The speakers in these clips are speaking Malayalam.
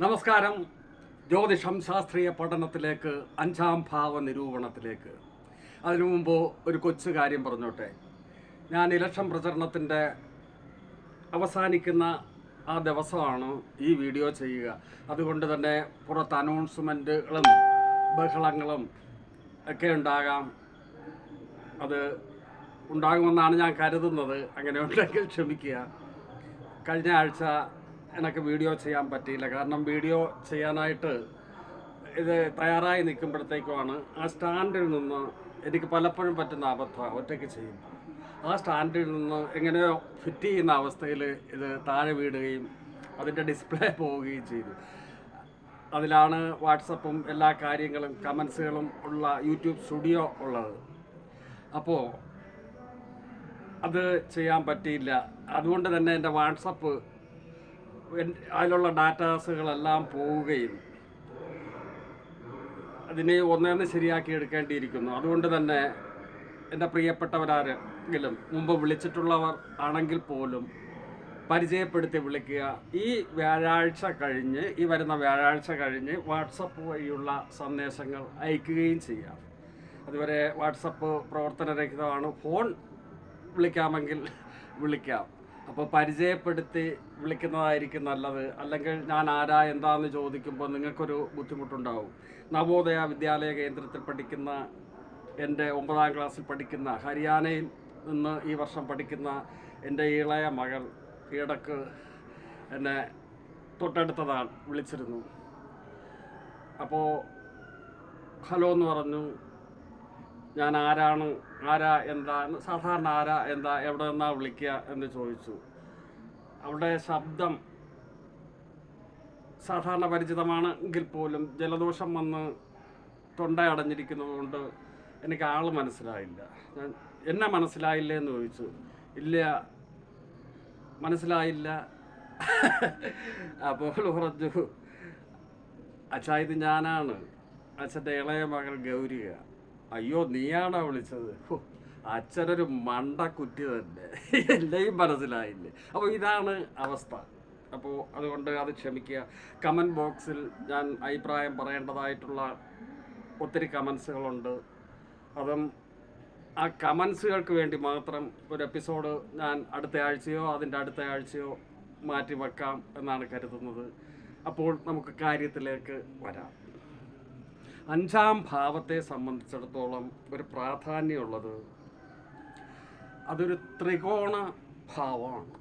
നമസ്കാരം. ജ്യോതിഷം ശാസ്ത്രീയ പഠനത്തിലേക്ക് അഞ്ചാം ഭാവ നിരൂപണത്തിലേക്ക്. അതിനു മുമ്പ് ഒരു കൊച്ചു കാര്യം പറഞ്ഞോട്ടെ. ഞാൻ ഇലക്ഷൻ പ്രചരണത്തിന്റെ അവസാനിക്കുന്ന ആ ദിവസമാണ് ഈ വീഡിയോ ചെയ്യുക. അതുകൊണ്ട് തന്നെ പുറത്ത് അനൗൺസ്മെന്റുകളും ബഹളങ്ങളും ഒക്കെ ഉണ്ടാകാം. അത് ഉണ്ടാകുമെന്നാണ് ഞാൻ കരുതുന്നത്. അങ്ങനെ ഉണ്ടെങ്കിൽ ക്ഷമിക്കുക. കഴിഞ്ഞ ആഴ്ച എനിക്ക് വീഡിയോ ചെയ്യാൻ പറ്റിയില്ല. കാരണം വീഡിയോ ചെയ്യാനായിട്ട് ഇത് തയ്യാറായി നിൽക്കുമ്പോഴത്തേക്കുമാണ് ആ സ്റ്റാൻഡിൽ നിന്ന് എനിക്ക് പലപ്പോഴും പറ്റുന്ന അബദ്ധമാണ് ഒറ്റയ്ക്ക് ചെയ്യും ആ സ്റ്റാൻഡിൽ നിന്ന് എങ്ങനെയോ ഫിറ്റ് ചെയ്യുന്ന അവസ്ഥയിൽ ഇത് താഴെ വീടുകയും അതിന്റെ ഡിസ്പ്ലേ പോവുകയും ചെയ്തു. അതിലാണ് വാട്സപ്പും എല്ലാ കാര്യങ്ങളും കമൻസുകളും ഉള്ള യൂട്യൂബ് സ്റ്റുഡിയോ ഉള്ളത്. അപ്പോൾ അത് ചെയ്യാൻ പറ്റിയില്ല. അതുകൊണ്ട് തന്നെ എന്റെ വാട്സപ്പ് അതിലുള്ള ഡാറ്റാസുകളെല്ലാം പോവുകയും അതിനെ ഒന്നേന്ന് ശരിയാക്കി എടുക്കേണ്ടിയിരിക്കുന്നു. അതുകൊണ്ട് തന്നെ എന്റെ പ്രിയപ്പെട്ടവരാരെങ്കിലും മുമ്പ് വിളിച്ചിട്ടുള്ളവർ ആണെങ്കിൽ പോലും പരിചയപ്പെടുത്തി വിളിക്കുക. ഈ വ്യാഴാഴ്ച കഴിഞ്ഞ് ഈ വരുന്ന വ്യാഴാഴ്ച കഴിഞ്ഞ് വാട്സപ്പ് വഴിയുള്ള സന്ദേശങ്ങൾ അയക്കുകയും ചെയ്യാം. അതുവരെ വാട്സപ്പ് പ്രവർത്തനരഹിതമാണ്. ഫോൺ വിളിക്കാമെങ്കിൽ വിളിക്കാം. അപ്പോൾ പരിചയപ്പെടുത്തി വിളിക്കുന്നതായിരിക്കും നല്ലത്. അല്ലെങ്കിൽ ഞാൻ ആരാ എന്താന്ന് ചോദിക്കുമ്പോൾ നിങ്ങൾക്കൊരു ബുദ്ധിമുട്ടുണ്ടാവും. നവോദയ വിദ്യാലയ കേന്ദ്രത്തിൽ പഠിക്കുന്ന എന്റെ ഒമ്പതാം ക്ലാസ്സിൽ പഠിക്കുന്ന ഹരിയാനയിൽ നിന്ന് ഈ വർഷം പഠിക്കുന്ന എന്റെ ഇളയ മകൾ ഈടക്ക് എന്നെ തൊട്ടടുത്തതാണ് വിളിച്ചിരുന്നു അപ്പോൾ ഹലോ എന്ന് പറഞ്ഞു. ഞാൻ ആരാണ് ആരാ എന്താ സാധാരണ ആരാ എന്താ എവിടെ നിന്നാ വിളിക്കുക എന്ന് ചോദിച്ചു. അവിടെ ശബ്ദം സാധാരണ പരിചിതമാണ് എങ്കിൽ പോലും ജലദോഷം വന്ന് തൊണ്ട അടഞ്ഞിരിക്കുന്നത് കൊണ്ട് എനിക്ക് ആൾ മനസ്സിലായില്ല. ഞാൻ എന്നെ മനസ്സിലായില്ല എന്ന് ചോദിച്ചു. ഇല്ല മനസ്സിലായില്ല. അപ്പോൾ പറഞ്ഞു അച്ഛാ ഇത് ഞാനാണ്. അച്ഛന്റെ ഇളയ മകൾ ഗൗരിക അയ്യോ നീയാണോ വിളിച്ചത്? അച്ഛനൊരു മണ്ട മണ്ടക്കുറ്റി തന്നെ. എല്ലാം മനസ്സിലായില്ലേ? അപ്പോൾ ഇതാണ് അവസ്ഥ. അപ്പോൾ അതുകൊണ്ട് അത് ക്ഷമിക്കുക. കമന്റ് ബോക്സിൽ ഞാൻ അഭിപ്രായം പറയേണ്ടതായിട്ടുള്ള ഒത്തിരി കമൻസുകളുണ്ട്. അതും ആ കമൻസുകൾക്ക് വേണ്ടി മാത്രം ഒരു എപ്പിസോഡ് ഞാൻ അടുത്ത ആഴ്ചയോ അതിന്റെ അടുത്ത ആഴ്ചയോ മാറ്റി വെക്കാം എന്നാണ് കരുതുന്നത്. അപ്പോൾ നമുക്ക് കാര്യത്തിലേക്ക് വരാം. അഞ്ചാം ഭാവത്തെ സംബന്ധിച്ചിടത്തോളം ഒരു പ്രാധാന്യമുള്ളത് അതൊരു ത്രികോണ ഭാവമാണ്.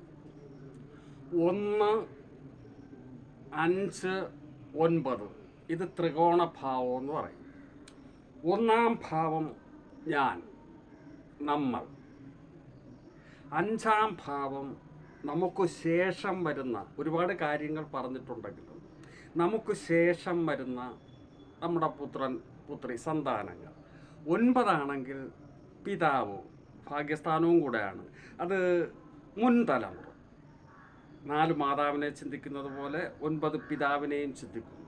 ഒന്ന് അഞ്ച് ഒൻപത്. ഇത് ത്രികോണ ഭാവം എന്ന് പറയും. ഒന്നാം ഭാവം ഞാൻ നമ്മൾ. അഞ്ചാം ഭാവം നമുക്ക് ശേഷം വരുന്ന ഒരുപാട് കാര്യങ്ങൾ പറഞ്ഞിട്ടുണ്ടെങ്കിലും നമുക്ക് ശേഷം വരുന്ന നമ്മുടെ പുത്രൻ പുത്രി സന്താനങ്ങൾ. ഒൻപതാണെങ്കിൽ പിതാവ് ഭാഗ്യസ്ഥാനവും കൂടെയാണ്. അത് മുൻതലമുറ നാല് മാതാവിനെ ചിന്തിക്കുന്നത് പോലെ ഒൻപത് പിതാവിനെയും ചിന്തിക്കുന്നു.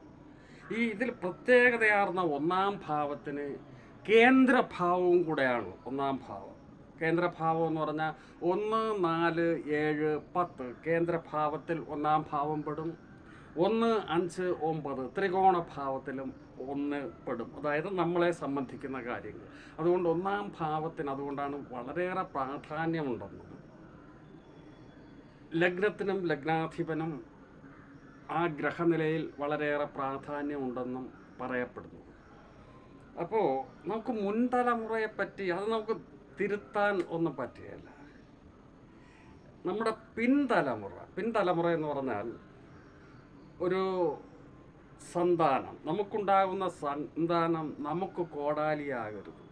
ഈ ഇതിൽ പ്രത്യേകതയാർന്ന ഒന്നാം ഭാവത്തിന് കേന്ദ്രഭാവവും കൂടെയാണ് ഒന്നാം ഭാവം. കേന്ദ്രഭാവം എന്ന് പറഞ്ഞാൽ ഒന്ന് നാല് ഏഴ് പത്ത്. കേന്ദ്രഭാവത്തിൽ ഒന്നാം ഭാവം പെടും. ഒന്ന് അഞ്ച് ഒമ്പത് ത്രികോണ ഭാവത്തിലും ഒന്ന് പെടും. അതായത് നമ്മളെ സംബന്ധിക്കുന്ന കാര്യങ്ങൾ. അതുകൊണ്ട് ഒന്നാം ഭാവത്തിന് അതുകൊണ്ടാണ് വളരെയേറെ പ്രാധാന്യമുണ്ടെന്നും. ലഗ്നത്തിനും ലഗ്നാധിപനും ആ ഗ്രഹനിലയിൽ വളരെയേറെ പ്രാധാന്യമുണ്ടെന്നും പറയപ്പെടുന്നു. അപ്പോൾ നമുക്ക് മുൻതലമുറയെ പറ്റി അത് നമുക്ക് തിരുത്താൻ ഒന്നും പറ്റുകയില്ല. നമ്മുടെ പിൻതലമുറ പിൻതലമുറ എന്ന് പറഞ്ഞാൽ ഒരു സന്താനം. നമുക്കുണ്ടാകുന്ന സന്താനം നമുക്ക് കോടാലിയാകരുത്.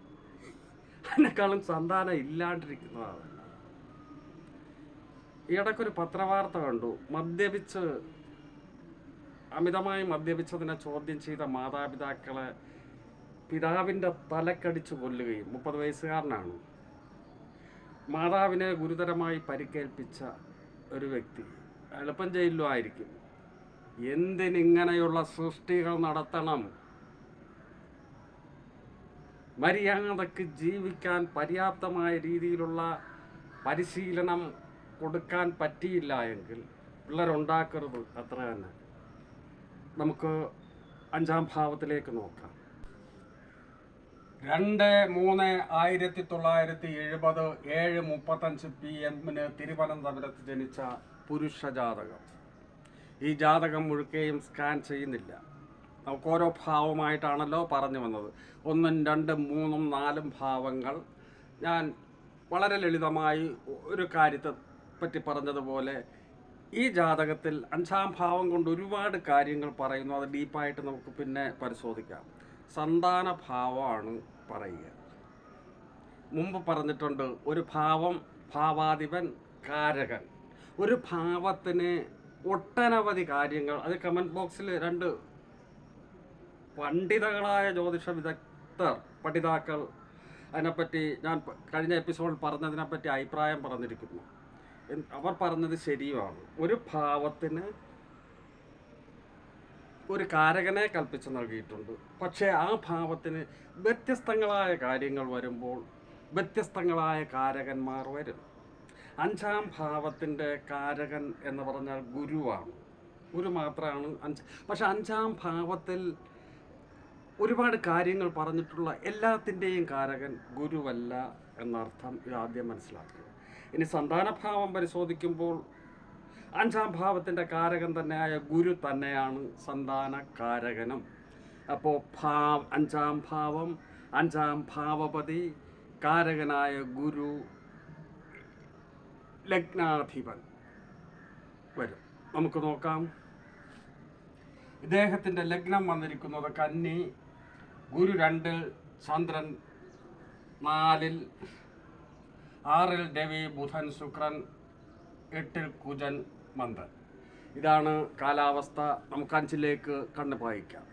അതിനേക്കാളും സന്താനം ഇല്ലാണ്ടിരിക്കുന്നതാണ്. ഇടയ്ക്കൊരു പത്രവാർത്ത കണ്ടു. മദ്യപിച്ച് അമിതമായി മദ്യപിച്ചതിനെ ചോദ്യം ചെയ്ത മാതാപിതാക്കളെ പിതാവിന്റെ തലക്കടിച്ച് കൊല്ലുകയും മുപ്പത് വയസ്സുകാരനാണ്. മാതാവിനെ ഗുരുതരമായി പരിക്കേൽപ്പിച്ച ഒരു വ്യക്തി എളുപ്പം ജയിലിലും ആയിരിക്കും. എന്തിനിങ്ങനെയുള്ള സൃഷ്ടികൾ നടത്തണം? മര്യാദയ്ക്ക് ജീവിക്കാൻ പര്യാപ്തമായ രീതിയിലുള്ള പരിശീലനം കൊടുക്കാൻ പറ്റിയില്ല എങ്കിൽ പിള്ളേരുണ്ടാക്കരുത്. അത്ര തന്നെ. നമുക്ക് അഞ്ചാം ഭാവത്തിലേക്ക് നോക്കാം. രണ്ട് മൂന്ന് ആയിരത്തി തൊള്ളായിരത്തി എഴുപത് ഏഴ് മുപ്പത്തഞ്ച് പി എമ്മിന് തിരുവനന്തപുരത്ത് ജനിച്ച പുരുഷ ജാതകം ഈ ജാതകം മുഴുക്കെയും സ്കാൻ ചെയ്യുന്നില്ല. നമുക്ക് ഓരോ ഭാവമായിട്ടാണല്ലോ പറഞ്ഞു വന്നത്. ഒന്നും രണ്ടും മൂന്നും നാലും ഭാവങ്ങൾ. ഞാൻ വളരെ ലളിതമായി ഒരു കാര്യത്തെ പറ്റി പറഞ്ഞതുപോലെ ഈ ജാതകത്തിൽ അഞ്ചാം ഭാവം കൊണ്ട് ഒരുപാട് കാര്യങ്ങൾ പറയുന്നു. അത് ഡീപ്പായിട്ട് നമുക്ക് പിന്നെ പരിശോധിക്കാം. സന്താന ഭാവമാണ് പറയുക. മുമ്പ് പറഞ്ഞിട്ടുണ്ട് ഒരു ഭാവം ഭാവാധിപൻ കാരകൻ. ഒരു ഭാവത്തിന് ഒട്ടനവധി കാര്യങ്ങൾ. അത് കമന്റ് ബോക്സിൽ രണ്ട് പണ്ഡിതകളായ ജ്യോതിഷ വിദഗ്ധർ പഠിതാക്കൾ അതിനെപ്പറ്റി ഞാൻ കഴിഞ്ഞ എപ്പിസോഡിൽ പറഞ്ഞതിനെപ്പറ്റി അഭിപ്രായം പറഞ്ഞിരിക്കുന്നു. അവർ പറഞ്ഞത് ശരിയുമാണ്. ഒരു ഭാവത്തിന് ഒരു കാരകനെ കൽപ്പിച്ച് നൽകിയിട്ടുണ്ട്. പക്ഷേ ആ ഭാവത്തിന് വ്യത്യസ്തങ്ങളായ കാര്യങ്ങൾ വരുമ്പോൾ വ്യത്യസ്തങ്ങളായ കാരകന്മാർ വരും. അഞ്ചാം ഭാവത്തിന്റെ കാരകൻ എന്ന് പറഞ്ഞാൽ ഗുരുവാണ്. ഗുരു മാത്രമാണ് അഞ്ച്. പക്ഷെ അഞ്ചാം ഭാവത്തിൽ ഒരുപാട് കാര്യങ്ങൾ പറഞ്ഞിട്ടുള്ള എല്ലാത്തിന്റെയും കാരകൻ ഗുരുവല്ല എന്നർത്ഥം ഇത് ആദ്യം മനസ്സിലാക്കുക. ഇനി സന്താനഭാവം പരിശോധിക്കുമ്പോൾ അഞ്ചാം ഭാവത്തിന്റെ കാരകൻ തന്നെയായ ഗുരു തന്നെയാണ് സന്താന കാരകനും അപ്പോൾ ഭാ അഞ്ചാം ഭാവം അഞ്ചാം ഭാവപതി കാരകനായ ഗുരു ലഗ്നാധിപൻ വരും. നമുക്ക് നോക്കാം. ഇദ്ദേഹത്തിന്റെ ലഗ്നം വന്നിരിക്കുന്നത് കന്നി. ഗുരു രണ്ടിൽ ചന്ദ്രൻ നാലിൽ ആറിൽ രവി ബുധൻ ശുക്രൻ എട്ടിൽ കുജൻ മന്ദൻ. ഇതാണ് കാലാവസ്ഥ. നമുക്ക് അഞ്ചിലേക്ക് കണ്ണു പായിക്കാം.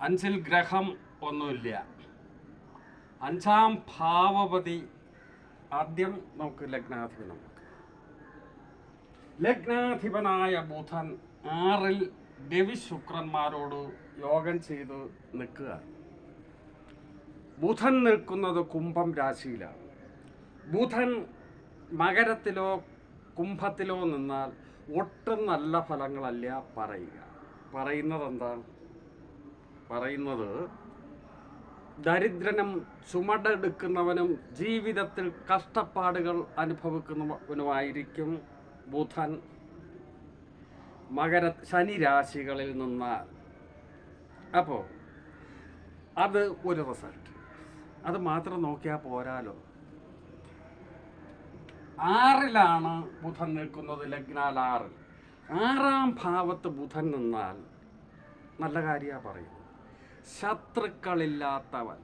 അഞ്ചിൽ ഗ്രഹം ഒന്നുമില്ല. അഞ്ചാം ഭാവപതി ആദ്യം നമുക്ക് ലഗ്നാധിപൻ നോക്കാം. ലഗ്നാധിപനായ ബുധൻ ആറിൽ രവി ശുക്രന്മാരോട് യോഗം ചെയ്ത് നിൽക്കുക. ബുധൻ നിൽക്കുന്നത് കുംഭം രാശിയിലാണ്. ബുധൻ മകരത്തിലോ കുംഭത്തിലോ നിന്നാൽ ഒട്ടും നല്ല ഫലങ്ങളല്ല പറയുക. പറയുന്നത് എന്താണ് പറയുന്നത് ദരിദ്രനും ചുമടെടുക്കുന്നവനും ജീവിതത്തിൽ കഷ്ടപ്പാടുകൾ അനുഭവിക്കുന്നവനുമായിരിക്കും ബുധൻ. മകര ശനി രാശികളിൽ നിന്ന്. അപ്പോൾ അത് ഒരു റിസൾട്ട് അത് മാത്രം നോക്കിയാൽ പോരാലോ. ആറിലാണ് ബുധൻ നിൽക്കുന്നത് ലഗ്നാൽ ആറിൽ. ആറാം ഭാവത്ത് ബുധൻ നിന്നാൽ നല്ല കാര്യമാണ് പറയുന്നത്. ശത്രുക്കളില്ലാത്തവൻ.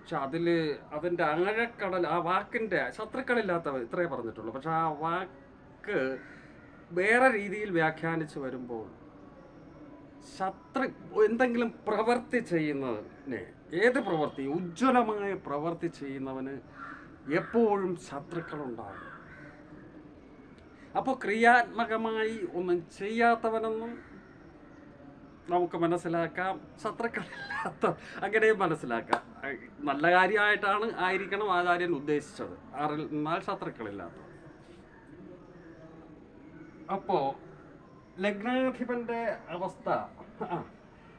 പക്ഷെ അതിൽ അതിന്റെ ആഴക്കടൽ ആ വാക്കിന്റെ ശത്രുക്കളില്ലാത്തവൻ ഇത്രേ പറഞ്ഞിട്ടുള്ളൂ. പക്ഷെ ആ വാക്ക് വേറെ രീതിയിൽ വ്യാഖ്യാനിച്ചു വരുമ്പോൾ ശത്രു എന്തെങ്കിലും പ്രവൃത്തി ചെയ്യുന്നതിന് ഏത് പ്രവൃത്തി ഉജ്ജ്വലമായ പ്രവൃത്തി ചെയ്യുന്നവന് എപ്പോഴും ശത്രുക്കളുണ്ടാകും. അപ്പോൾ ക്രിയാത്മകമായി ഒന്നും ചെയ്യാത്തവനെന്നും നമുക്ക് മനസ്സിലാക്കാം. ശത്രുക്കളില്ലാത്ത അങ്ങനെയും മനസ്സിലാക്കാം. നല്ല കാര്യമായിട്ടാണ് ആയിരിക്കണം ആചാര്യൻ ഉദ്ദേശിച്ചത്. നിന്നാൽ ശത്രുക്കളില്ലാത്ത. അപ്പോ ലഗ്നാധിപന്റെ അവസ്ഥ.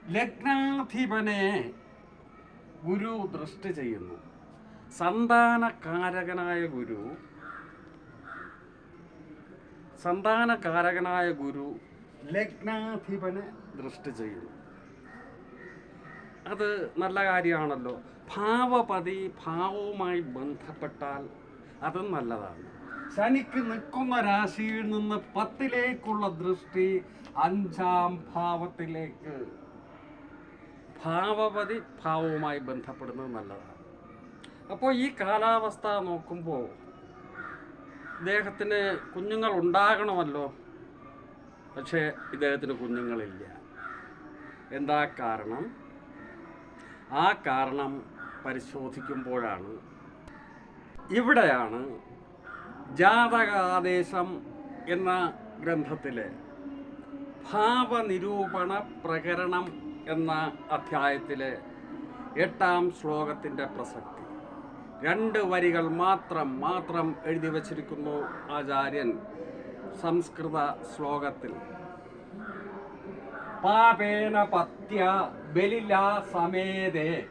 ലഗ്നാധിപനെ ഗുരു ദൃഷ്ടി ചെയ്യുന്നു. സന്താനകാരകനായ ഗുരു സന്താനകാരകനായ ഗുരു ലഗ്നാധിപനെ ദൃഷ്ടി ചെയ്യുന്നു. അത് നല്ല കാര്യമാണല്ലോ. ഭാവപതി ഭാവവുമായി ബന്ധപ്പെട്ടാൽ അതും നല്ലതാണ്. ശനിക്ക് നിൽക്കുന്ന രാശിയിൽ നിന്ന് പത്തിലേക്കുള്ള ദൃഷ്ടി അഞ്ചാം ഭാവത്തിലേക്ക്. ഭാവപതി ഭാവവുമായി ബന്ധപ്പെടുന്നത് നല്ലതാണ്. അപ്പോൾ ഈ കാലാവസ്ഥ നോക്കുമ്പോൾ ഇദ്ദേഹത്തിന് കുഞ്ഞുങ്ങൾ ഉണ്ടാകണമല്ലോ പക്ഷേ ഇദ്ദേഹത്തിന് കുഞ്ഞുങ്ങളില്ല. എന്താ കാരണം? ആ കാരണം പരിശോധിക്കുമ്പോഴാണ്. ഇവിടെയാണ് ജാതകാദേശം എന്ന ഗ്രന്ഥത്തിലെ ഭാവനിരൂപണ പ്രകരണം എന്ന അധ്യായത്തിലെ എട്ടാം ശ്ലോകത്തിന്റെ പ്രസക്തി. രണ്ട് വരികൾ മാത്രം മാത്രം എഴുതി വച്ചിരിക്കുന്നു ആചാര്യൻ സംസ്കൃത ശ്ലോകത്തിൽ. പാപേന പത്യ ബലിലാ സമേതേ.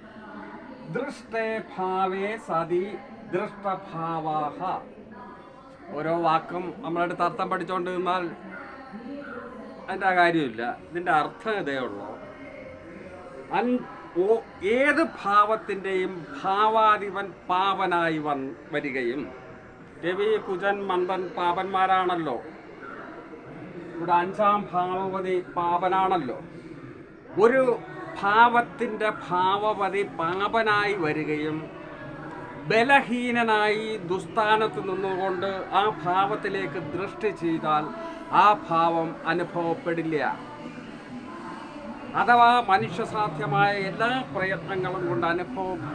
ദൃഷ്ടേ ഭാവേ സതി ദൃഷ്ടഭാവാഹ. ഓരോ വാക്കും നമ്മളുടെ അർത്ഥം പഠിച്ചുകൊണ്ട് നിന്നാൽ അതിന്റെ കാര്യമില്ല. ഇതിന്റെ അർത്ഥം ഇതേ ഉള്ളൂ. അൻ ഓ- ഏത് ഭാവത്തിന്റെയും ഭാവാധിപൻ പാവനായി വൻ വരികയും രവി കുജൻ മന്ദൻ പാപന്മാരാണല്ലോ. ഇവിടെ അഞ്ചാം ഭാവവതി പാപനാണല്ലോ. ഒരു ഭാവത്തിന്റെ ഭാവവതി പാപനായി വരികയും ബലഹീനനായി ദുസ്ഥാനത്ത് നിന്നുകൊണ്ട് ആ ഭാവത്തിലേക്ക് ദൃഷ്ടി ചെയ്താൽ ആ ഭാവം അനുഭവപ്പെടില്ല. അഥവാ മനുഷ്യസാധ്യമായ എല്ലാ പ്രയത്നങ്ങളും കൊണ്ട് അനുഭവപ്പെട്ടാലും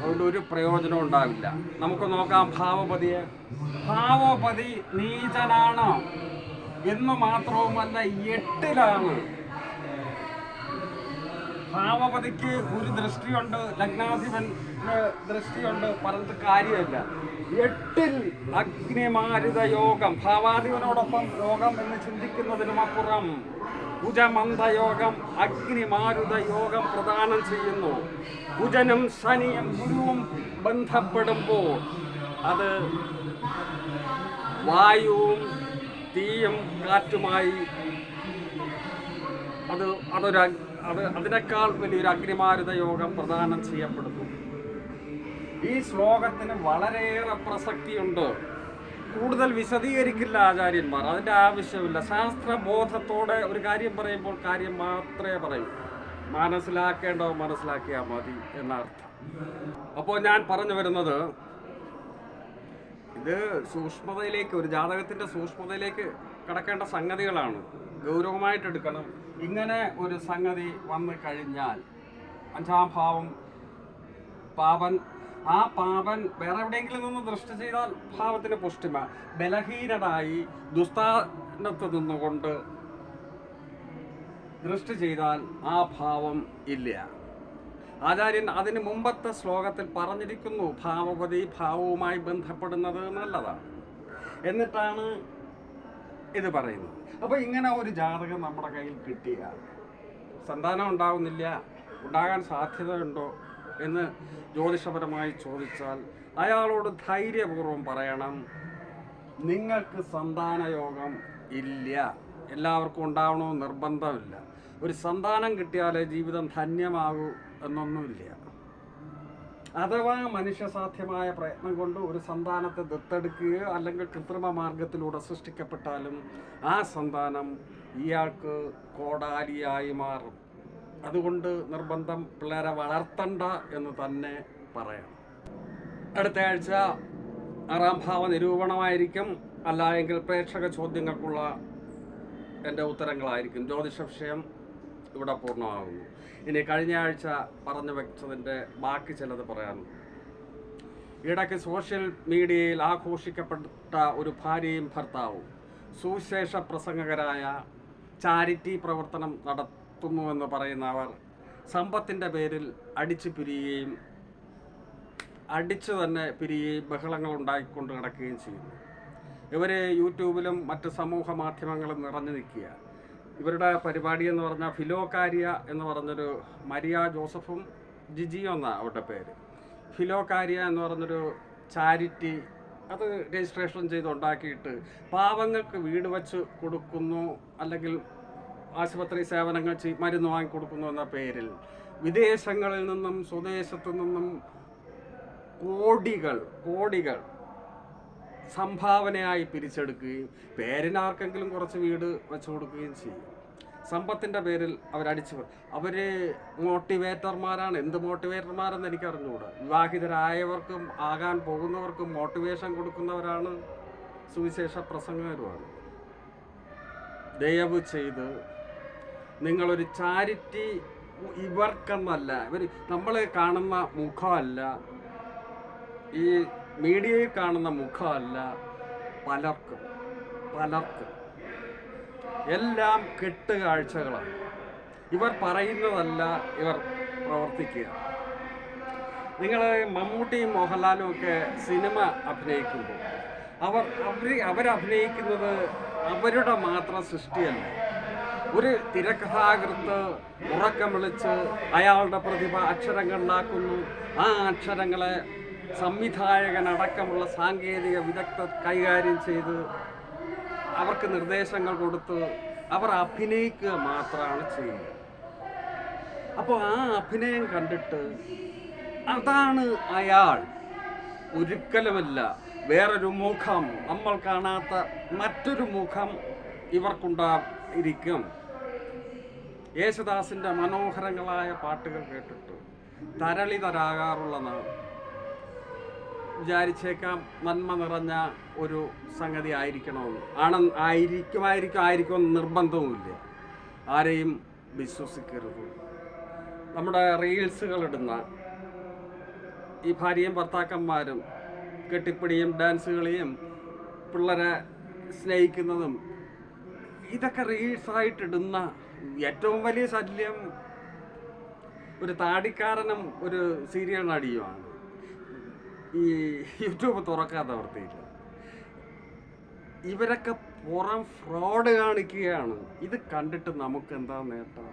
അതുകൊണ്ട് ഒരു പ്രയോജനം ഉണ്ടാവില്ല. നമുക്ക് നോക്കാം ഭാവപതിയെ. ഭാവപതി നീചനാണ്? എന്ന് മാത്രവുമല്ല എട്ടിലാണ്. ഭാവപതിക്ക് ഒരു ദൃഷ്ടിയുണ്ട് ലഗ്നാധിപൻ ദൃഷ്ടിയുണ്ട് പറഞ്ഞിട്ട് കാര്യമില്ല. എട്ടിൽ അഗ്നിമാരിത യോഗം ഭാവാധിപനോടൊപ്പം യോഗം എന്ന് ചിന്തിക്കുന്നതിനുമപ്പുറം കുജമന്ദയോഗം അഗ്നിമാരുത യോഗം പ്രദാനം ചെയ്യുന്നു. കുജനും ശനിയും ഗുരുവും ബന്ധപ്പെടുമ്പോൾ അത് വായുവും തീയും കാറ്റുമായി അത് അതൊരു അത് അതിനേക്കാൾ വലിയൊരു അഗ്നിമാരുത യോഗം പ്രദാനം ചെയ്യപ്പെടുന്നു. ഈ ശ്ലോകത്തിന് വളരെയേറെ പ്രസക്തിയുണ്ട്. കൂടുതൽ വിശദീകരിക്കില്ല ആചാര്യന്മാർ. അതിന്റെ ആവശ്യമില്ല. ശാസ്ത്രബോധത്തോടെ ഒരു കാര്യം പറയുമ്പോൾ കാര്യം മാത്രമേ പറയൂ. മനസ്സിലാക്കേണ്ടോ മനസ്സിലാക്കിയാൽ മതി എന്നർത്ഥം. അപ്പോൾ ഞാൻ പറഞ്ഞു വരുന്നത് ഇത് സൂക്ഷ്മതയിലേക്ക് ഒരു ജാതകത്തിന്റെ സൂക്ഷ്മതയിലേക്ക് കടക്കേണ്ട സംഗതികളാണ്. ഗൗരവമായിട്ട് എടുക്കണം. ഇങ്ങനെ ഒരു സംഗതി വന്നു കഴിഞ്ഞാൽ അഞ്ചാം ഭാവം പാപൻ ആ പാപൻ വേറെ എവിടെയെങ്കിലും നിന്ന് ദൃഷ്ടി ചെയ്താൽ ഭാവത്തിന് പുഷ്ടിമ ബലഹീനനായി ദുസ്ഥാനത്ത് നിന്നുകൊണ്ട് ദൃഷ്ടി ചെയ്താൽ ആ ഭാവം ഇല്ല. ആചാര്യൻ അതിന് മുമ്പത്തെ ശ്ലോകത്തിൽ പറഞ്ഞിരിക്കുന്നു ഭാവപതി ഭാവവുമായി ബന്ധപ്പെടുന്നത് നല്ലതാണ്. എന്നിട്ടാണ് ഇത് പറയുന്നത്. അപ്പോൾ ഇങ്ങനെ ഒരു ജാതകം നമ്മുടെ കയ്യിൽ കിട്ടിയ സന്താനം ഉണ്ടാവുന്നില്ല ഉണ്ടാകാൻ സാധ്യതയുണ്ടോ? എന്ന് ജ്യോതിഷപരമായി ചോദിച്ചാൽ അയാളോട് ധൈര്യപൂർവം പറയണം നിങ്ങൾക്ക് സന്താനയോഗം ഇല്ല. എല്ലാവർക്കും ഉണ്ടാവണമെന്ന് നിർബന്ധമില്ല. ഒരു സന്താനം കിട്ടിയാലേ ജീവിതം ധന്യമാകൂ എന്നൊന്നുമില്ല. അഥവാ മനുഷ്യസാധ്യമായ പ്രയത്നം കൊണ്ട് ഒരു സന്താനത്തെ ദത്തെടുക്കുകയോ അല്ലെങ്കിൽ കൃത്രിമ മാർഗത്തിലൂടെ സൃഷ്ടിക്കപ്പെട്ടാലും ആ സന്താനം ഇയാൾക്ക് കോടാലിയായി മാറും. അതുകൊണ്ട് നിർബന്ധം പിള്ളേരെ വളർത്തണ്ട എന്ന് തന്നെ പറയാം അടുത്ത ആഴ്ച ആറാം ഭാവ നിരൂപണമായിരിക്കും. അല്ല എങ്കിൽ പ്രേക്ഷക ചോദ്യങ്ങൾക്കുള്ള എന്റെ ഉത്തരങ്ങളായിരിക്കും. ജ്യോതിഷ വിഷയം ഇവിടെ പൂർണമാകുന്നു. ഇനി കഴിഞ്ഞ ആഴ്ച പറഞ്ഞു വെച്ചതിന്റെ ബാക്കി ചിലത് പറയാനുണ്ട് ഇടയ്ക്ക് സോഷ്യൽ മീഡിയയിൽ ആഘോഷിക്കപ്പെട്ട ഒരു ഭാര്യയും ഭർത്താവും സുവിശേഷ പ്രസംഗകരായ ചാരിറ്റി പ്രവർത്തനം നടത്തുന്നുവെന്ന് പറയുന്ന അവർ സമ്പത്തിന്റെ പേരിൽ അടിച്ചു പിരിയുകയും അടിച്ചു തന്നെ പിരിയുകയും ബഹളങ്ങൾ ഉണ്ടാക്കിക്കൊണ്ട് കിടക്കുകയും ചെയ്യുന്നു. ഇവർ യൂട്യൂബിലും മറ്റ് സമൂഹ മാധ്യമങ്ങളും നിറഞ്ഞു നിൽക്കുക. ഇവരുടെ പരിപാടി എന്ന് പറഞ്ഞാൽ ഫിലോകാരിയ എന്ന് പറഞ്ഞൊരു മരിയ ജോസഫും ജിജിയും എന്നാണ് അവരുടെ പേര്. ഫിലോകാരിയ എന്ന് പറഞ്ഞൊരു ചാരിറ്റി അത് രജിസ്ട്രേഷൻ ചെയ്ത് ഉണ്ടാക്കിയിട്ട് പാവങ്ങൾക്ക് വീട് വച്ച് കൊടുക്കുന്നു അല്ലെങ്കിൽ ആശുപത്രി സേവനങ്ങൾ മരുന്ന് വാങ്ങിക്കൊടുക്കുന്നു എന്ന പേരിൽ വിദേശങ്ങളിൽ നിന്നും സ്വദേശത്തു നിന്നും കോടികൾ കോടികൾ സംഭാവനയായി പിരിച്ചെടുക്കുകയും പേരിനാർക്കെങ്കിലും കുറച്ച് വീട് വെച്ചു കൊടുക്കുകയും ചെയ്യും. സമ്പത്തിന്റെ പേരിൽ അവരടിച്ചു അവർ മോട്ടിവേറ്റർമാരാണ്. എന്ത് മോട്ടിവേറ്റർമാരെന്ന് എനിക്ക് അറിഞ്ഞുകൂടാ വിവാഹിതരായവർക്കും ആകാൻ പോകുന്നവർക്കും മോട്ടിവേഷൻ കൊടുക്കുന്നവരാണ് സുവിശേഷ പ്രസംഗകരുമാണ്. ദയവ് ചെയ്ത് നിങ്ങളൊരു ചാരിറ്റി ഇവർക്കെന്നല്ല. ഇവർ നമ്മൾ കാണുന്ന മുഖമല്ല. ഈ മീഡിയയിൽ കാണുന്ന മുഖമല്ല. പലർക്കും പലർക്കും. എല്ലാം കെട്ടുകാഴ്ചകളാണ് ഇവർ പറയുന്നതല്ല ഇവർ പ്രവർത്തിക്കുക. നിങ്ങൾ മമ്മൂട്ടിയും മോഹൻലാലും ഒക്കെ സിനിമ അഭിനയിക്കുമ്പോൾ അവർ അവർ അവരഭിനയിക്കുന്നത് അവരുടെ മാത്രം സൃഷ്ടിയല്ല? ഒരു തിരക്കഥാകൃത്ത് ഉറക്കം വിളിച്ച് അയാളുടെ പ്രതിഭ അക്ഷരങ്ങളിലാക്കുന്നു. ആ അക്ഷരങ്ങളെ സംവിധായകനടക്കമുള്ള സാങ്കേതിക വിദഗ്ധർ കൈകാര്യം ചെയ്ത് അവർക്ക് നിർദ്ദേശങ്ങൾ കൊടുത്ത് അവർ അഭിനയിക്കുക മാത്രമാണ് ചെയ്യുന്നത്. അപ്പോൾ ആ അഭിനയം കണ്ടിട്ട് അതാണ് അയാൾ. ഒരിക്കലുമല്ല വേറൊരു മുഖം നമ്മൾ കാണാത്ത മറ്റൊരു മുഖം ഇവർക്കുണ്ടായിരിക്കും. യേശുദാസിന്റെ മനോഹരങ്ങളായ പാട്ടുകൾ കേട്ടിട്ട് തരളിതരാകാറുള്ള നാം വിചാരിച്ചേക്കാം നന്മ നിറഞ്ഞ ഒരു സംഗതി ആയിരിക്കണമെന്ന്. ആണ് ആയിരിക്കുമായിരിക്കും ആയിരിക്കുമെന്ന് നിർബന്ധവുമില്ല. ആരെയും വിശ്വസിക്കരുത്. നമ്മുടെ റീൽസുകൾ ഇടുന്ന ഈ ഭാര്യയും ഭർത്താക്കന്മാരും കെട്ടിപ്പിടിയും ഡാൻസ് കളിയും പിള്ളേരെ സ്നേഹിക്കുന്നതും ഇതൊക്കെ റീൽസായിട്ട് ഇടുന്ന ഏറ്റവും വലിയ ശല്യം ഒരു താടിക്കാരനും ഒരു സീരിയൽ നടിയുമാണ്. ഈ യൂട്യൂബ് തുറക്കാത്ത വൃത്തിയില്ല. ഇവരൊക്കെ പുറം ഫ്രോഡ് കാണിക്കുകയാണ്. ഇത് കണ്ടിട്ട് നമുക്ക് എന്താ നേട്ടം?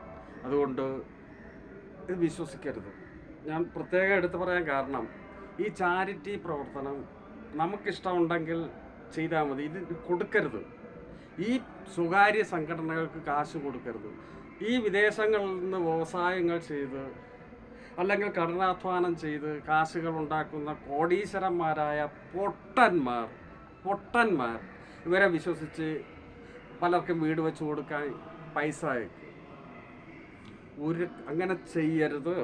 അതുകൊണ്ട് ഇത് വിശ്വസിക്കരുത്. ഞാൻ പ്രത്യേകം എടുത്തു പറയാൻ കാരണം ഈ ചാരിറ്റി പ്രവർത്തനം നമുക്കിഷ്ടമുണ്ടെങ്കിൽ ചെയ്താൽ മതി. ഇത് കൊടുക്കരുത്. ഈ സ്വകാര്യ സംഘടനകൾക്ക് കാശ് കൊടുക്കരുത്. ഈ വിദേശങ്ങളിൽ നിന്ന് വ്യവസായങ്ങൾ ചെയ്ത് അല്ലെങ്കിൽ കഠിനാധ്വാനം ചെയ്ത് കാശുകൾ ഉണ്ടാക്കുന്ന കോടീശ്വരന്മാരായ പൊട്ടന്മാർ പൊട്ടന്മാർ ഇവരെ വിശ്വസിച്ച് പലർക്കും വീട് വെച്ച് കൊടുക്കാൻ പൈസ ഒരു അങ്ങനെ ചെയ്യരുത്.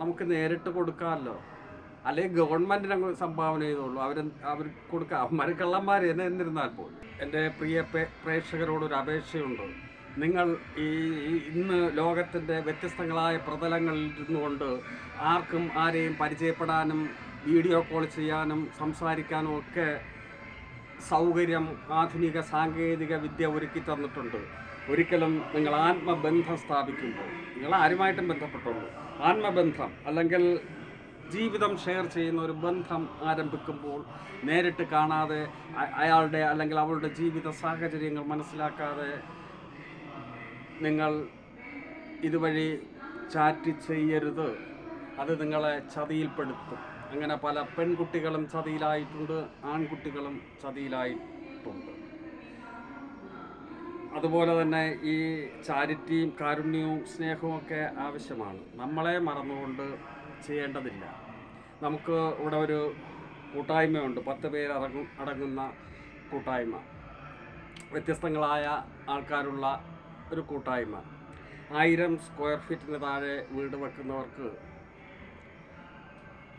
നമുക്ക് നേരിട്ട് കൊടുക്കാമല്ലോ. അല്ലെങ്കിൽ ഗവൺമെന്റിന് അങ്ങ് സംഭാവന ചെയ്തോളൂ. അവർ അവർ കൊടുക്കുക അവന്മാർ കള്ളന്മാർ തന്നെ എന്നിരുന്നാൽ പോലും. എന്റെ പ്രിയ പ്രേക്ഷകരോടൊരു അപേക്ഷയുണ്ട്. നിങ്ങൾ ഈ ഇന്ന് ലോകത്തിന്റെ വ്യത്യസ്തങ്ങളായ പ്രതലങ്ങളിൽ ഇരുന്നുകൊണ്ട് ആർക്കും ആരെയും പരിചയപ്പെടാനും വീഡിയോ കോൾ ചെയ്യാനും സംസാരിക്കാനും ഒക്കെ സൗകര്യം ആധുനിക സാങ്കേതിക വിദ്യ ഒരുക്കി തന്നിട്ടുണ്ട്. ഒരിക്കലും നിങ്ങൾ ആത്മബന്ധം സ്ഥാപിക്കുമ്പോൾ നിങ്ങൾ ആരുമായിട്ടും ബന്ധപ്പെട്ടുള്ളൂ. ആത്മബന്ധം അല്ലെങ്കിൽ ജീവിതം ഷെയർ ചെയ്യുന്ന ഒരു ബന്ധം ആരംഭിക്കുമ്പോൾ നേരിട്ട് കാണാതെ അയാളുടെ അല്ലെങ്കിൽ അവളുടെ ജീവിത സാഹചര്യങ്ങൾ മനസ്സിലാക്കാതെ നിങ്ങൾ ഇതുവഴി ചാറ്റ് ചെയ്യരുത്. അത് നിങ്ങളെ ചതിയിൽപ്പെടുത്തും. അങ്ങനെ പല പെൺകുട്ടികളും ചതിയിലായിട്ടുണ്ട് ആൺകുട്ടികളും ചതിയിലായിട്ടുണ്ട്. അതുപോലെ തന്നെ ഈ ചാരിറ്റിയും കാരുണ്യവും സ്നേഹവും ഒക്കെ ആവശ്യമാണ്. നമ്മളെ മറന്നുകൊണ്ട് ചെയ്യേണ്ടതില്ല. നമുക്ക് ഇവിടെ ഒരു കൂട്ടായ്മയുണ്ട്. പത്ത് പേര് അടങ്ങും അടങ്ങുന്ന കൂട്ടായ്മ. വ്യത്യസ്തങ്ങളായ ആൾക്കാരുള്ള ഒരു കൂട്ടായ്മ. ആയിരം സ്ക്വയർ ഫീറ്റിന് താഴെ വീട് വെക്കുന്നവർക്ക്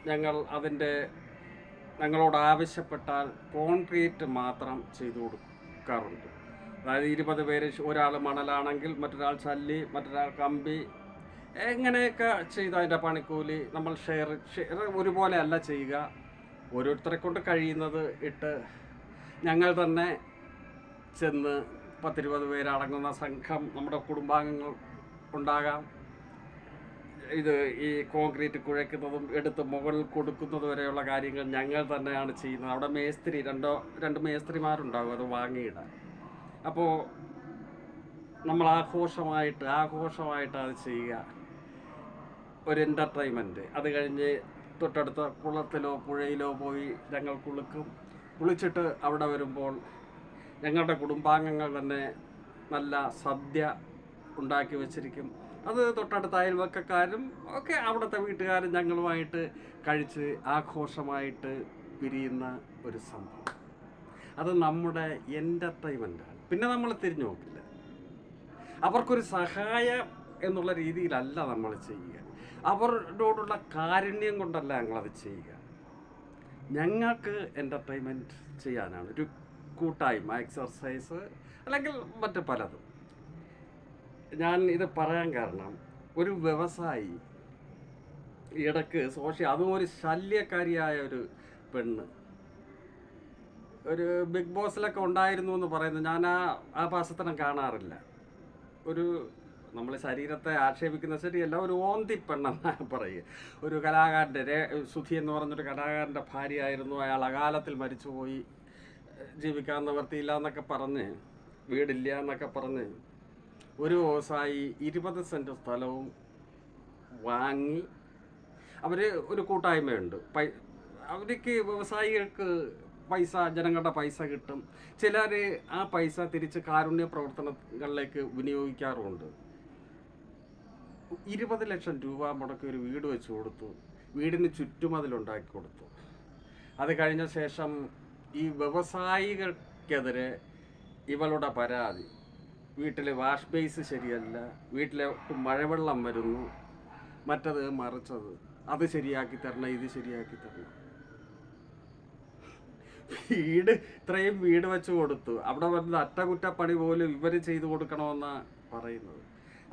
ഞങ്ങൾ അതിന്റെ ഞങ്ങളോട് ആവശ്യപ്പെട്ടാൽ കോൺക്രീറ്റ് മാത്രം ചെയ്തു കൊടുക്കാറുണ്ട്. അതായത് ഇരുപത് പേര് ഒരാൾ മണലാണെങ്കിൽ മറ്റൊരാൾ ചല്ലി മറ്റൊരാൾ കമ്പി എങ്ങനെയൊക്കെ ചെയ്ത് അതിന്റെ പണിക്കൂലി? നമ്മൾ ഷെയർ ഷെയർ ഒരുപോലെ അല്ല ചെയ്യുക. ഓരോരുത്തരെ കൊണ്ട് കഴിയുന്നത് ഇട്ട് ഞങ്ങൾ തന്നെ ചെന്ന് പത്തിരുപത് പേരടങ്ങുന്ന സംഘം നമ്മുടെ കുടുംബാംഗങ്ങൾ ഉണ്ടാകാം. ഇത് ഈ കോൺക്രീറ്റ് കുഴയ്ക്കുന്നതും എടുത്ത് മുകളിൽ കൊടുക്കുന്നത് വരെയുള്ള കാര്യങ്ങൾ ഞങ്ങൾ തന്നെയാണ് ചെയ്യുന്നത്. അവിടെ മേസ്ത്രി രണ്ടോ രണ്ട് മേസ്ത്രിമാരുണ്ടാകും അത് വാങ്ങിയിടാൻ. അപ്പോൾ നമ്മൾ ആഘോഷമായിട്ട് ആഘോഷമായിട്ട് അത് ചെയ്യുക. ഒരു എന്റർടൈൻമെന്റ് അത് കഴിഞ്ഞ് തൊട്ടടുത്ത കുളത്തിലോ പുഴയിലോ പോയി ഞങ്ങൾ കുളിക്കും കുളിച്ചിട്ട് അവിടെ വരുമ്പോൾ ഞങ്ങളുടെ കുടുംബാംഗങ്ങൾ തന്നെ നല്ല സദ്യ ഉണ്ടാക്കി വെച്ചിരിക്കും. അത് തൊട്ടടുത്ത അയൽവക്കക്കാരും ഒക്കെ അവിടുത്തെ വീട്ടുകാരും ഞങ്ങളുമായിട്ട് കഴിച്ച് ആഘോഷമായിട്ട് പിരിയുന്ന ഒരു സംഭവം. അത് നമ്മുടെ എന്റർടൈൻമെന്റാണ് പിന്നെ നമ്മൾ തിരിഞ്ഞു നോക്കില്ല. അവർക്കൊരു സഹായം എന്നുള്ള രീതിയിലല്ല നമ്മൾ ചെയ്യുക. അവരോടുള്ള കാരുണ്യം കൊണ്ടല്ല ഞങ്ങളത് ചെയ്യുക. ഞങ്ങൾക്ക് എന്റർടൈൻമെന്റ് ചെയ്യാനാണ് ഒരു കൂട്ടായ്മ എക്സർസൈസ് അല്ലെങ്കിൽ മറ്റ് പലതും. ഞാൻ ഇത് പറയാൻ കാരണം ഒരു വ്യവസായി ഇടയ്ക്ക് സോഷ്യ അതും ഒരു ശല്യക്കാരിയായ ഒരു പെണ്ണ്. ഒരു ബിഗ് ബോസിലൊക്കെ ഉണ്ടായിരുന്നു എന്ന് പറയുന്നത് ഞാൻ ആ ആ പാസത്തനം കാണാറില്ല. ഒരു നമ്മൾ ശരീരത്തെ ആക്ഷേപിക്കുന്ന ശരിയല്ല ഒരു ഓന്തിപ്പെണ്ണെന്ന് പറയുക. ഒരു കലാകാരന്റെ രേ സുധി എന്ന് പറഞ്ഞൊരു കലാകാരന്റെ ഭാര്യയായിരുന്നു. അയാൾ അകാലത്തിൽ മരിച്ചുപോയി. ജീവിക്കാൻ നിവർത്തിയില്ല എന്നൊക്കെ പറഞ്ഞ് വീടില്ല എന്നൊക്കെ പറഞ്ഞ് ഒരു വ്യവസായി ഇരുപത് സെന്റ് സ്ഥലവും വാങ്ങി അവർ ഒരു കൂട്ടായ്മയുണ്ട്. പൈ അവർക്ക് വ്യവസായികൾക്ക് പൈസ ജനങ്ങളുടെ പൈസ കിട്ടും. ചിലർ ആ പൈസ തിരിച്ച് കാരുണ്യ പ്രവർത്തനങ്ങളിലേക്ക് വിനിയോഗിക്കാറുമുണ്ട്. ഇരുപത് ലക്ഷം രൂപ മുടക്കി ഒരു വീട് വെച്ച് കൊടുത്തു. വീടിന് ചുറ്റുമതിലുണ്ടാക്കി കൊടുത്തു. അത് കഴിഞ്ഞ ശേഷം ഈ വ്യവസായികൾക്കെതിരെ ഇവളുടെ പരാതി. വീട്ടിലെ വാഷ് ബേസ് ശരിയല്ല വീട്ടിലെ മഴവെള്ളം വരുന്നു മറ്റത് മറിച്ചത്. അത് ശരിയാക്കി തരണം ഇത് ശരിയാക്കി തരണം. വീട് ഇത്രയും വീട് വെച്ച് കൊടുത്തു. അവിടെ വരുന്ന അറ്റകുറ്റപ്പണി പോലും ഇവർ ചെയ്തു കൊടുക്കണമെന്നാണ് പറയുന്നത്.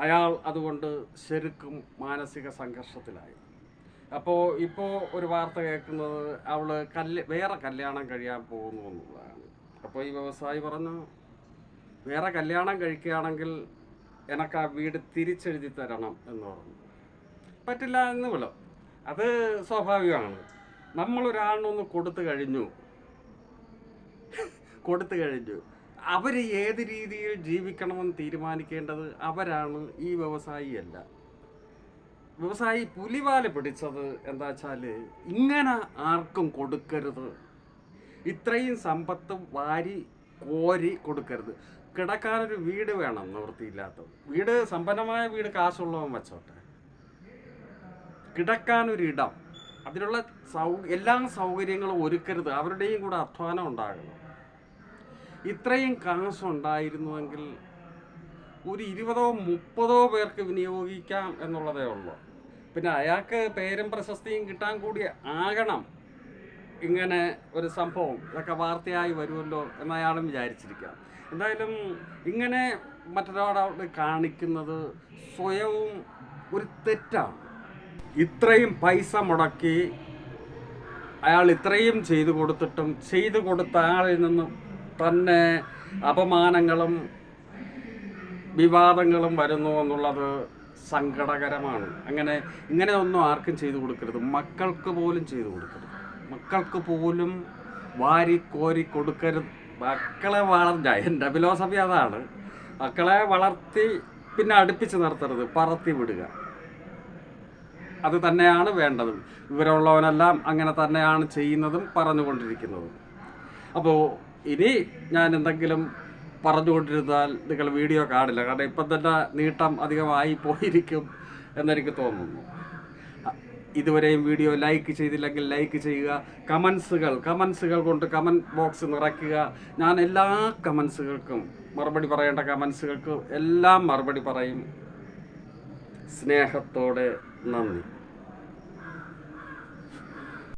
അയാൾ അതുകൊണ്ട് ശരിക്കും മാനസിക സംഘർഷത്തിലായി. അപ്പോൾ ഇപ്പോൾ ഒരു വാർത്ത കേൾക്കുന്നത് അവൾ കല്യ വേറെ കല്യാണം കഴിയാൻ പോകുന്നു എന്നുള്ളതാണ്. അപ്പോൾ ഈ വ്യവസായി പറഞ്ഞു വേറെ കല്യാണം കഴിക്കുകയാണെങ്കിൽ എനക്ക് ആ വീട് തിരിച്ചെഴുതി തരണം എന്ന് പറഞ്ഞു. പറ്റില്ല എന്ന് വിള. അത് സ്വാഭാവികമാണ്. നമ്മളൊരാളിനൊന്ന് കൊടുത്തു കഴിഞ്ഞു. കൊടുത്തു കഴിഞ്ഞു. അവർ ഏത് രീതിയിൽ ജീവിക്കണമെന്ന് തീരുമാനിക്കേണ്ടത് അവരാണ് ഈ വ്യവസായിയല്ല വ്യവസായി പുലിവാല പിടിച്ചത് എന്താ വെച്ചാൽ ഇങ്ങനെ ആർക്കും കൊടുക്കരുത്. ഇത്രയും സമ്പത്ത് വാരി കോരി കൊടുക്കരുത്. കിടക്കാനൊരു വീട് വേണം നിവൃത്തിയില്ലാത്തത്. വീട് സമ്പന്നമായ വീട് കാശുള്ളവൻ വെച്ചോട്ടെ. കിടക്കാനൊരിടം. അതിനുള്ള സൗ എല്ലാ സൗകര്യങ്ങളും ഒരുക്കരുത്. അവരുടെയും കൂടെ അധ്വാനം ഉണ്ടാകണം. ഇത്രയും കാശുണ്ടായിരുന്നുവെങ്കിൽ ഒരു ഇരുപതോ മുപ്പതോ പേർക്ക് വിനിയോഗിക്കാം എന്നുള്ളതേ ഉള്ളൂ. പിന്നെ അയാൾക്ക് പേരും പ്രശസ്തിയും കിട്ടാൻ കൂടി ആകണം ഇങ്ങനെ ഒരു സംഭവം ഇതൊക്കെ വാർത്തയായി വരുമല്ലോ എന്നയാളും വിചാരിച്ചിരിക്കാം. എന്തായാലും ഇങ്ങനെ മറ്റൊരാളോട് കാണിക്കുന്നത് സ്വയവും ഒരു തെറ്റാണ്. ഇത്രയും പൈസ മുടക്കി അയാൾ ഇത്രയും ചെയ്തു കൊടുത്തിട്ടും ചെയ്തു കൊടുത്ത ആളിൽ നിന്നും തന്നെ അപമാനങ്ങളും വിവാദങ്ങളും വരുന്നു എന്നുള്ളത് സങ്കടകരമാണ്. അങ്ങനെ ഇങ്ങനെ ഒന്നും ആർക്കും ചെയ്തു കൊടുക്കരുത്. മക്കൾക്ക് പോലും ചെയ്തു കൊടുക്കരുത്. മക്കൾക്ക് പോലും വാരി കോരി കൊടുക്കരുത്. മക്കളെ വളർന്ന എന്റെ ഫിലോസഫി അതാണ്. മക്കളെ വളർത്തി പിന്നെ അടുപ്പിച്ച് നിർത്തരുത്. പറത്തി വിടുക. അത് തന്നെയാണ് വേണ്ടതും. ഇവരുള്ളവനെല്ലാം അങ്ങനെ തന്നെയാണ് ചെയ്യുന്നതും പറഞ്ഞുകൊണ്ടിരിക്കുന്നതും. അപ്പോൾ ഇനി ഞാൻ എന്തെങ്കിലും പറഞ്ഞുകൊണ്ടിരുന്നാൽ നിങ്ങൾ വീഡിയോ കാണില്ല. കാരണം ഇപ്പം തന്നെ നീട്ടം അധികമായി പോയിരിക്കും എന്നെനിക്ക് തോന്നുന്നു. ഇതുവരെയും വീഡിയോ ലൈക്ക് ചെയ്തില്ലെങ്കിൽ ലൈക്ക് ചെയ്യുക. കമൻസുകൾ കമൻസുകൾ കൊണ്ട് കമന്റ് ബോക്സ് നിറയ്ക്കുക. ഞാൻ എല്ലാ കമൻസുകൾക്കും മറുപടി പറയേണ്ട കമൻസുകൾക്കും എല്ലാം മറുപടി പറയും. സ്നേഹത്തോടെ നന്ദി.